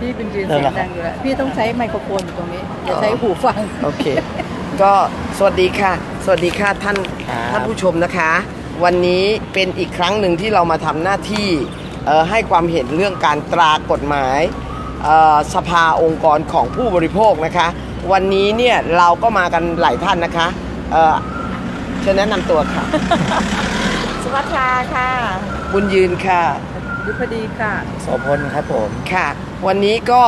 พี่เป็นยืนเริ่เสีมยแล้วงดังอยู่แล้ว พี่ต้องใช้ไมโครโฟนอยู่ตรงนี้อย่าใช้หูฟัง โอเค ก็สวัสดีค่ะ สวัสดีค่ะท่านครับท่านผู้ชมนะคะ วันนี้เป็นอีกครั้งหนึ่งที่เรามาทำหน้าที่เอ่อให้ความเห็นเรื่องการตรากฎหมายเอ่อสภาองค์กรของผู้บริโภคนะคะ วันนี้เนี่ยเราก็มากันหลายท่านนะคะเอ่อเชิญแนะนำตัวค่ะสุภัทราค่ะ บุญยืนค่ะยุพดีค่ะ โสพลครับผม ค่ะ วันนี้ก็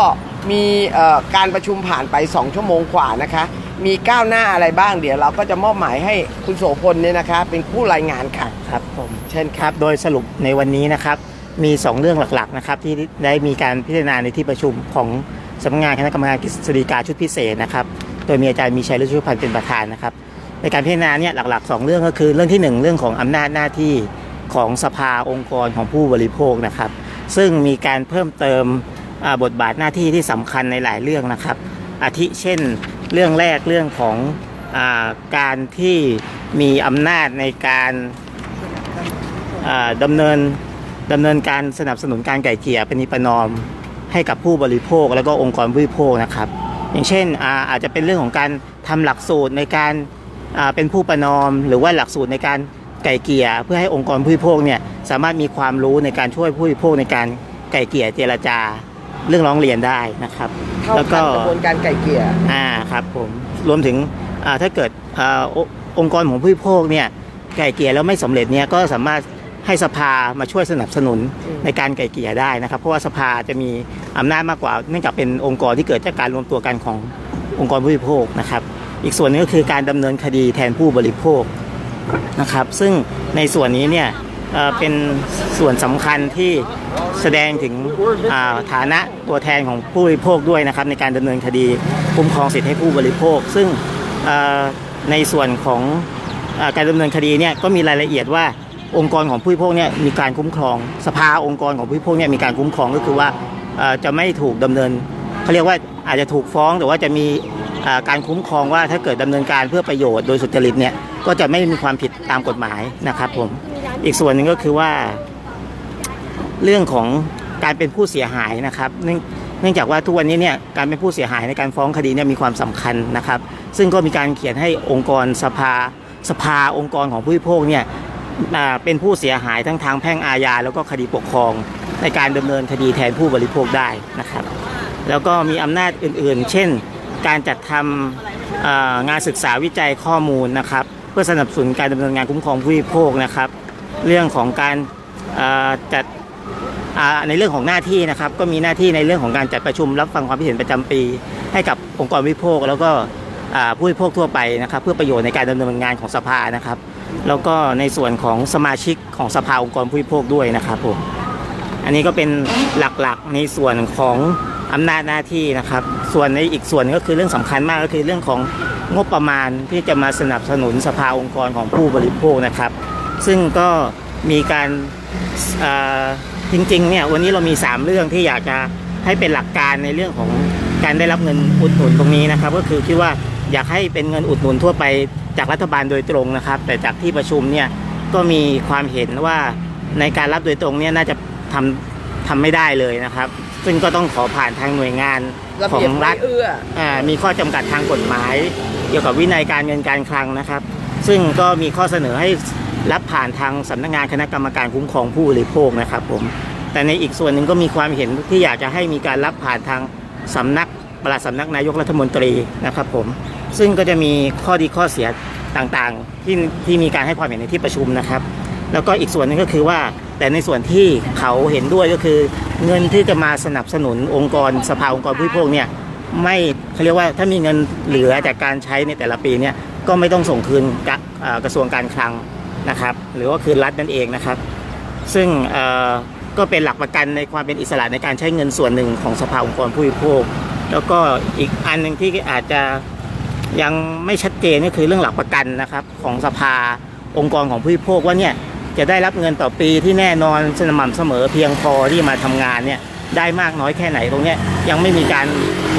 มีเอ่อการประชุมผ่านไป 2 ชั่วโมงกว่านะคะ มีก้าวหน้าอะไรบ้างเดี๋ยวเราก็จะมอบหมายให้คุณโสพลเนี่ยนะคะ เป็นผู้รายงานค่ะครับผมเช่นคครัรับบโดยสรุปในวันนี้นะครับ มี 2 เรื่องหลักๆนะครับที่ได้มีการพิจารณาในที่ประชุมของสำนักงานคณะกรรมการกฤษฎีกาชุดพิเศษนะครับ โดยมีอาจารย์มีชัยฤชุพันธ์เป็นประธานนะครับ ในการพิจารณาเนี่ยหลัก ๆ 2 เรื่องก็คือเรื่องที่ 1 เรื่องของอำนาจหน้าที่ของสภาองค์กรของผู้บริโภคนะครับ ซึ่งมีการเพิ่มเติมอ่า บทบาทหน้าที่ที่สำคัญในหลายเรื่องนะครับ อาทิเช่นเรื่องแรกเรื่องของอการที่มีอำนาจในการอ่าดำเนินดำเนินการสนับสนุนการไก่เกลี่ยเป็นนิประนอมให้กับผู้บริโภคแล้วก็องค์กรผู้บริโภคนะครับ อย่างเช่นอาอาจจะเป็นเรื่องของการทำหลักสูตรในการเป็นผู้ประนอม หรือว่าหลักสูตรในการไก่เกลี่ยเพื่อให้องค์กรผู้บริโภคเนี่ยสามารถมีความรู้ในการช่วยผู้บริโภคในการไก่เกลี่ยเจรจา เรื่องร้องเรียนได้นะครับ เข้าแล้วขั้ก็นกระบวนการไก่เกลี่ย อ่าครับผมรวมถึงอ่าถ้าเกิดอาอองค์กรของผู้บริโภคเนี่ยไก่เกลี่ยแล้วไม่สำเร็จเนี่ยก็สามารถให้สภามาช่วยสนับสนุนอืม ในการไก่เกลี่ยได้นะครับ เพราะว่าสภาจะมีอำนาจมากกว่าเนื่องจากเป็นองค์กรที่เกิดจากการรวมตัวกันขององค์กรผู้บริโภคนะครับ อีกส่วนหนึงก็คือการดำเนินคดีแทนผู้บริโภคนะครับ ซึ่งในส่วนนี้เนี่ย เป็นส่วนสำคัญที่แสดงถึงฐานะตัวแทนของผู้บริโภคด้วยนะครับ ในการดำเนินคดีคุ้มครองสิทธิให้ผู้บริโภค ซึ่งในส่วนของอการดำเนินคดีเนี่ยก็มีรายละเอียดว่าองค์กรของผู้บริโภคเนี่ยมีการคุ้มครอง สภาองค์กรของผู้บริโภคเนี่ยมีการคุ้มครองก็คือว่าจะไม่ถูกดำเนินเขาเรียกว่าอาจจะถูกฟ้องแต่ว่าจะมีการคุ้มครองว่าถ้าเกิดดำเนินการเพื่อประโยชน์โดยสุจริตเนี่ยก็จะไม่มีความผิดตามกฎหมายนะครับผม อีกส่วนหนึ่งก็คือว่า เรื่องของการเป็นผู้เสียหายนะครับเนื่องเนื่องจากว่าทุกวันนี้เนี่ยการเป็นผู้เสียหายในการฟ้องคดีเนี่ยมีความสำคัญนะครับ ซึ่งก็มีการเขียนให้องค์กรสภาสภาองค์กรของผู้บริโภคเนี่ยเป็นผู้เสียหายทั้งทางแพ่งอาญาแล้วก็คดีปกครอง ในการดำเนินคดีแทนผู้บริโภคได้นะครับ แล้วก็มีอำนาจอื่นๆ เช่น การจัดทำงานศึกษาวิจัยข้อมูลนะครับ เพื่อสนับสนุนการดำเนินงานคุ้มครองผู้บริโภคนะครับ เรื่องของการจัดในเรื่องของหน้าที่นะครับก็มีหน้าที่ในเรื่องของการจัดประชุมรับฟังความคิดเห็นประจำปี ให้กับองค์กรวิโภค แล้วก็ผู้บริโภคทั่วไปนะครับ เพื่อประโยชน์ในการดำเนินงานของสภานะครับ แล้วก็ในส่วนของสมาชิกของสภาองค์กรผู้บริโภคด้วยนะครับผมอันนี้ก็เป็นหลักๆในส่วนของอำนาจหน้าที่นะครับ ส่วนในอีกส่วนก็คือเรื่องสำคัญมากก็คือเรื่องของงบประมาณที่จะมาสนับสนุนสภาองค์กรของผู้บริโภคนะครับ ซึ่งก็มีการเอ่อจริงๆเนี่ยวันนี้เรามี 3 เรื่องที่อยากจะให้เป็นหลักการในเรื่องของการได้รับเงินอุดหนุนตรงนี้นะครับ ก็คือคิดว่าอยากให้เป็นเงินอุดหนุนทั่วไปจากรัฐบาลโดยตรงนะครับ แต่จากที่ประชุมเนี่ยก็มีความเห็นว่าในการรับโดยตรงเนี่ยน่าจะทำทำไม่ได้เลยนะครับ ซึ่งก็ต้องขอผ่านทางหน่วยงานระขอเบียบงไม่รัฐเอื้ออ่ามีข้อจำกัดทางกฎหมาย เกี่ยวกับวินัยการเงินการคลังนะครับ ซึ่งก็มีข้อเสนอให้ รับผ่านทางสำนักงานคณะกรรมการคุ้มครองผู้บริโภคนะครับผมแต่ในอีกส่วนหนึ่งก็มีความเห็นที่อยากจะให้มีการรับผ่านทางสำนักปลัดสำนักนายกรัฐมนตรีนะครับผมซึ่งก็จะมีข้อดีข้อเสียต่างๆที่ที่มีการให้ความเห็นในที่ประชุมนะครับ แล้วก็อีกส่วนนึงก็คือว่า แต่ในส่วนที่เขาเห็นด้วยก็คือ เงินที่จะมาสนับสนุนองค์กรสภาองค์กรผู้บริโภคเนี่ยไม่เขาเรียกว่าถ้ามีเงินเหลือจากการใช้ในแต่ละปีเนี่ยก็ไม่ต้องส่งคืนกระทรวงการคลัง นะครับ หรือว่าคืนรัฐนั่นเองนะครับ ซึ่งก็เป็นหลักประกันในความเป็นอิสระในการใช้เงินส่วนหนึ่งของสภาองค์กรผู้บริโภค แล้วก็อีกอันหนึ่งที่อาจจะยังไม่ชัดเจนก็คือเรื่องหลักประกันนะครับ ของสภาองค์กรของผู้บริโภคว่าเนี่ยจะได้รับเงินต่อปีที่แน่นอนสม่ำเสมอเพียงพอที่มาทำงานเนี่ยได้มากน้อยแค่ไหนตรงนี้ยยังไม่มีการ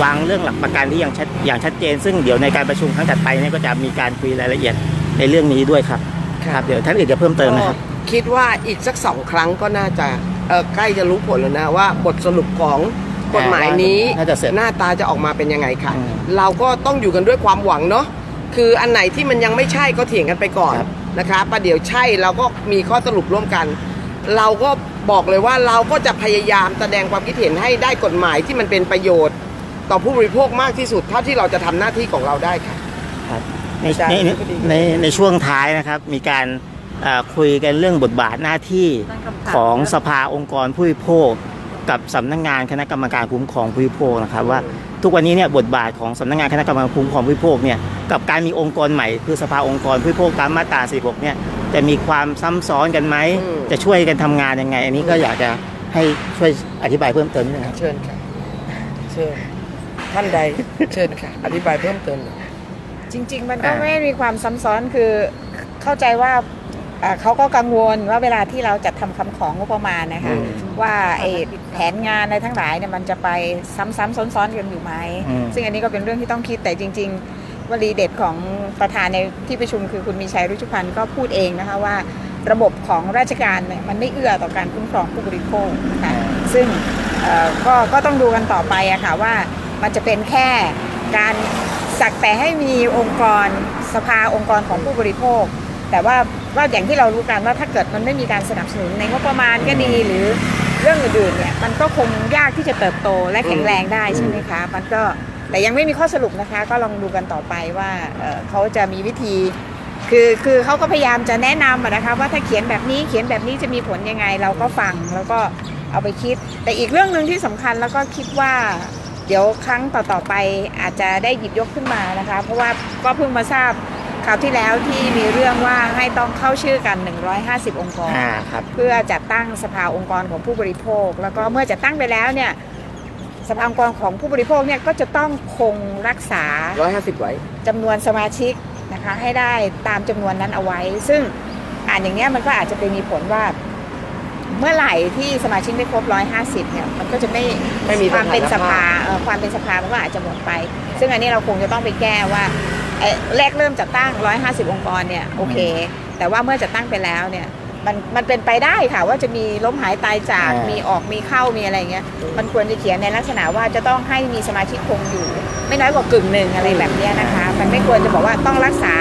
วางเรื่องหลักประกันที่ยังชัดอย่างชัดเจน ซึ่งเดี๋ยวในการประชุมครั้งถัดไปเนี่ยก็จะมีการคุยรายละเอียดในเรื่องนี้ด้วยครับ ครับเดี๋ยวท่านอื่นจะเพิ่มเติมนะครับก็คิดว่าอีกสักสองครั้งก็น่าจะเอ่อใกล้จะรู้ผลแล้วนะว่าบทสรุปของกฎหมายนี้น่าจะเสร็จหน้าตาจะออกมาเป็นยังไงค่ะ อืมเราก็ต้องอยู่กันด้วยความหวังเนาะคืออันไหนที่มันยังไม่ใช่ก็เถียงกันไปก่อนครับ นะคะประเดี๋ยวใช่เราก็มีข้อสรุปร่วมกัน เราก็บอกเลยว่าเราก็จะพยายามแสดงความคิดเห็นให้ได้กฎหมายที่มันเป็นประโยชน์ ต่อผู้บริโภคมากที่สุดเท่าที่เราจะทำหน้าที่ของเราได้ค่ะ ครับ ในใช่ในในพอดีในในช่วงท้ายนะครับ มีการเอ่อคุยกันเรื่องบทบาทหน้าที่ตั้งคำถามของสภาองค์กรผู้บริโภค กับสำนักงานคณะกรรมการคุ้มครองผู้บริโภคนะครับว่าทุกวันนี้เนี่ยบทบาทของสำนักงานคณะกรรมการคุ้มครองผู้บริโภคเนี่ยกับการมีองค์กรใหม่คือสภาองค์กรผู้บริโภคตามมาตรา46เนี่ยจะมีความซ้ำซ้อนกันไหมอืมจะช่วยกันทำงานยังไง อันนี้ก็อยากจะให้ช่วยอธิบายเพิ่มเติมนิดนึงครับเชิญค่ะเชิญท่านใดเชิญค่ะ อธิบายเพิ่มเติมหน่อย จริง ๆ มันก็อ่า ไม่มีความซ้ำซ้อนคือเข้าใจว่าอ่าเขาก็กังวลว่าเวลาที่เราจัดทำคำของงบประมาณนะคะ อืม ว่าไอ้แผนงานอะไรทั้งหลายเนี่ยมันจะไปซ้ำๆซ้อนๆกันอยู่ไหม อืม ซึ่งอันนี้ก็เป็นเรื่องที่ต้องคิดแต่จริง ๆ วลีเด็ดของประธานในที่ประชุมคือคุณมีชัยรุชุพันธ์ก็พูดเองนะคะว่า ระบบของราชการเนี่ยมันไม่เอื้อต่อการคุ้มครองผู้บริโภคนะคะซึ่งเอ่อก็ก็ต้องดูกันต่อไปอะค่ะว่ามันจะเป็นแค่การ สักแต่ให้มีองค์กรสภาองค์กรของผู้บริโภค แต่ว่าว่าอย่างที่เรารู้กันว่าถ้าเกิดมันไม่มีการสนับสนุนในงบประมาณก็ดีหรือเรื่องอื่นๆเนี่ยมันก็คงยากที่จะเติบโตและแข็งแรงได้ใช่ไหมคะมันก็แต่ยังไม่มีข้อสรุปนะคะ ก็ลองดูกันต่อไปว่าเอ่อเขาจะมีวิธี คือคือเขาก็พยายามจะแนะนำอะนะคะว่าถ้าเขียนแบบนี้เขียนแบบนี้จะมีผลยังไงเราก็ฟังแล้วก็เอาไปคิด แต่อีกเรื่องหนึ่งที่สำคัญแล้วก็คิดว่า เดี๋ยวครั้งต่อๆไปอาจจะได้หยิบยกขึ้นมานะคะ เพราะว่าก็เพิ่งมาทราบคราวที่แล้วที่มีเรื่องว่าให้ต้องเข้าชื่อกัน 150 องค์กร อ่าครับเพื่อจัดตั้งสภาองค์กรของผู้บริโภค แล้วก็เมื่อจัดตั้งไปแล้วเนี่ยสภาองค์กรของผู้บริโภคเนี่ยก็จะต้องคงรักษา ร้อยห้าสิบไว้จำนวนสมาชิกนะคะให้ได้ตามจำนวนนั้นเอาไว้ ซึ่งอ่านอย่างเนี้ยมันก็อาจจะไปมีผลว่า เมื่อไหร่ที่สมาชิกไม่ครบ 150 เนี่ย มันก็จะไม่ไม่มีความเป็นสสถานภาภาพเอ่อความเป็นสภามันก็อาจจะหมดไป ซึ่งอันนี้เราคงจะต้องไปแก้ว่าเอ่อแรกเริ่มจัดตั้ง 150 องค์กรเนี่ยโอเค แต่ว่าเมื่อจัดตั้งไปแล้วเนี่ยมันมันเป็นไปได้ค่ะว่าจะมีล้มหายตายจากอ่ามีมีออกมีเข้ามีอะไรเงี้ยมันควรจะเขียนในลักษณะว่าจะต้องให้มีสมาชิกคงอยู่ ไม่น้อยกว่ากึ่งหนึ่งอะไรแบบเนี้ยนะคะ มันไม่ควรจะบอกว่าต้องรักษา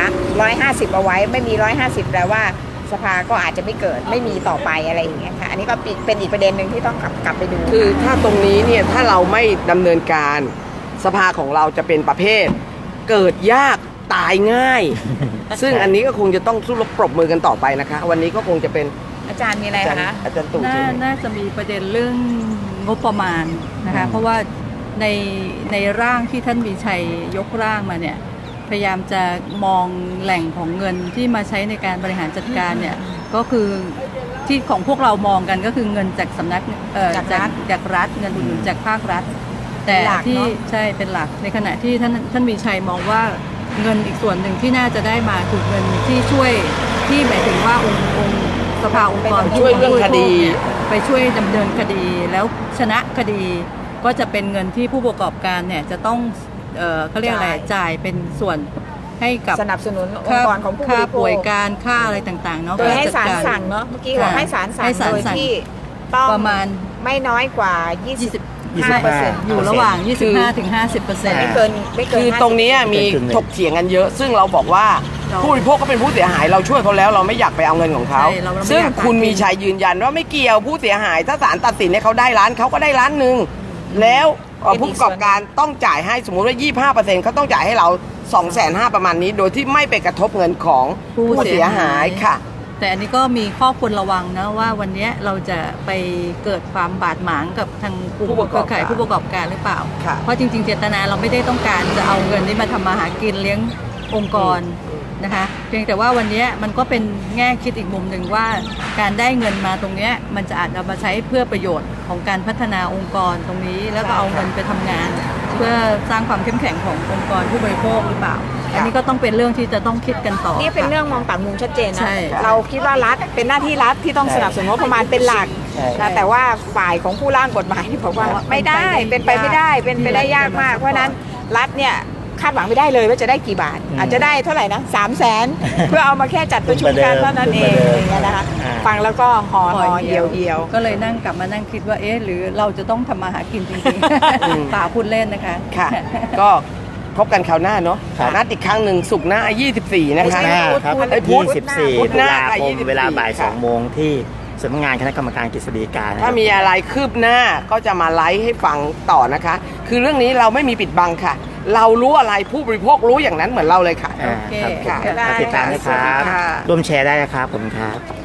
150 เอาไว้ ไม่มี 150 แปลว่า สภาก็อาจจะไม่เกิดไม่มีต่อไปอะไรอย่างเงี้ยค่ะอันนี้ก็เป็นอีกประเด็นหนึ่งที่ต้องกลับกลับไปดูคือถ้าตรงนี้เนี่ยถ้าเราไม่ดำเนินการสภาของเราจะเป็นประเภท เกิดยากตายง่าย ซึ่งอันนี้ก็คงจะต้องสู้รบปรบมือกันต่อไปนะคะ วันนี้ก็คงจะเป็นอาจารย์มีอะไรอาจารย์คะอาจารย์ตู่น่าใช่ไหมน่าจะมีประเด็นเรื่องงบประมาณนะคะอืมเพราะว่าในในร่างที่ท่านมีชัยยกร่างมาเนี่ย พยายามจะมองแหล่งของเงินที่มาใช้ในการบริหารจัดการเนี่ยก็คือที่ของพวกเรามองกันก็คือเงินจากสำนักเอ่อจากรัฐ จากรัฐเงินอุดหนุนจากภาครัฐ แต่เป็นหลักที่เนอะ ใช่เป็นหลักในขณะที่ท่านท่านมีชัยมองว่าเงินอีกส่วนหนึ่งที่น่าจะได้มาคือเงินที่ช่วยที่หมายถึงว่าองค์องค์สภาองค์กรช่วยเรื่องคดีผู้บริโภคเนี่ยไปช่วยดำเนินคดีแล้วชนะคดีก็จะเป็นเงินที่ผู้ประกอบการเนี่ยจะต้อง เอ่อเขาเรียกอะไรจ่าย จ่ายเป็นส่วนให้กับสนับสนุนองค์กรของผู้บค่าริโภป่วยคการค่าอะไรต่างๆเนาะโดยให้จัศาลกสั่งเนาะเมื่อกี้บอกค่ะให้ศาลสั่งให้ศาลโดยสั่ง ที่ต้องประมาณ ไม่น้อยกว่า20 25เปอร์เซ็นต์อยู่ระหว่าง 25ถึง50เปอร์เซ็นต์ ไม่เกินไม่เกินคือตรงนี้มีเป็นครึ่งหนึ่ง ถกเถียงกันเยอะ ซึ่งเราบอกว่าเราผู้บริโภคก็เป็นผู้เสียหายเราช่วยเขาแล้วเราไม่อยากไปเอาเงินของเขาใช่เราไม่ซึ่งอยากตัดคุณสินมีชัยยืนยันว่าไม่เกี่ยวผู้เสียหายถ้าศาลตัดสินให้เขาได้ล้านเขาก็ได้ล้านหนึ่งแล้ว เอ่อเป็นอีกผู้ประกอบการต้องจ่ายให้สมมุติว่า 25%เขาต้องจ่ายให้เรา 2 5 0 0 0ประมาณนี้ โดยที่ไม่ไปกระทบเงินของผู้เสียหายค่ะ แต่อันนี้ก็มีข้อควรระวังนะว่าวันเนี้ยเราจะไปเกิดความบาดหมางกับทางกลุ่มผู้ประกอบเครือข่ายการผู้ประกอบการหรือเปล่า ค่ะ เพราะจริงๆ เจตนาเราไม่ได้ต้องการจะเอาเงินนี้มาทำมาหากินเลี้ยงองค์กร นะคะเพียงแต่ว่าวันเนี้ยมันก็เป็นแง่คิดอีกมุมหนึ่งว่า การได้เงินมาตรงเนี้ยมันจะอาจจะมาใช้เพื่อประโยชน์ของการพัฒนาองค์กรตรงนี้ แล้วก็เอาเงินไปทำงาน เพื่อสร้างความเข้มแข็งขององค์กรผู้บริโภคหรือเปล่าอันนี้ก็ต้องเป็นเรื่องที่จะต้องคิดกันต่อนี่เป็นเรื่องมองต่างมุมชัดเจนนะใช่เราคิดว่ารัฐเป็นหน้าที่รัฐที่ต้องสนับสนุนงบประมาณเป็นหลักใช่นะแต่ว่าฝ่ายของผู้ร่างกฎหมายที่บอกว่าไม่ได้เป็นไปไม่ได้เป็นไปได้ยากมาก เพราะฉะนั้นรัฐเนี่ย คาดหวังไม่ได้เลยว่าจะได้กี่บาทอืมอาจจะได้เท่าไหร่นะสามแสนเพื่อเอามาแค่จัดประชุมกันเท่านั้นเองอะไรอย่างเงี้ยนะคะอ่าฟังแล้วก็ห่อห่อเดียวเดียวก็เลยนั่งกลับมานั่งคิดว่าเอ๊ะหรือเราจะต้องทำมาหากินจริงอืมๆป่าพูดเล่นนะคะค่ะ ก็พบกันคราวหน้าเนาะครับนัดอีกครั้งหนึ่งสุกร์หน้า 24 นะไม่คะใช่หน้าครับไอ้พุธ24พุตุธหน้าลาค่ะคม24เวลาบ่ายค่ะ2โมงที่สำนักงานคณะกรรมการกฤษฎีกานะคถ้ารับมีอะไรคืบหน้าก็จะมาไลฟ์ให้ฟังต่อนะคะ คือเรื่องนี้เราไม่มีปิดบังค่ะ เรารู้อะไรผู้บริโภครู้อย่างนั้นเหมือนเราเลยค่ะอ่าโอเคครับผมค่ะฝากติดตามนะครับค่ะร่วมแชร์ได้นะครับผมครับ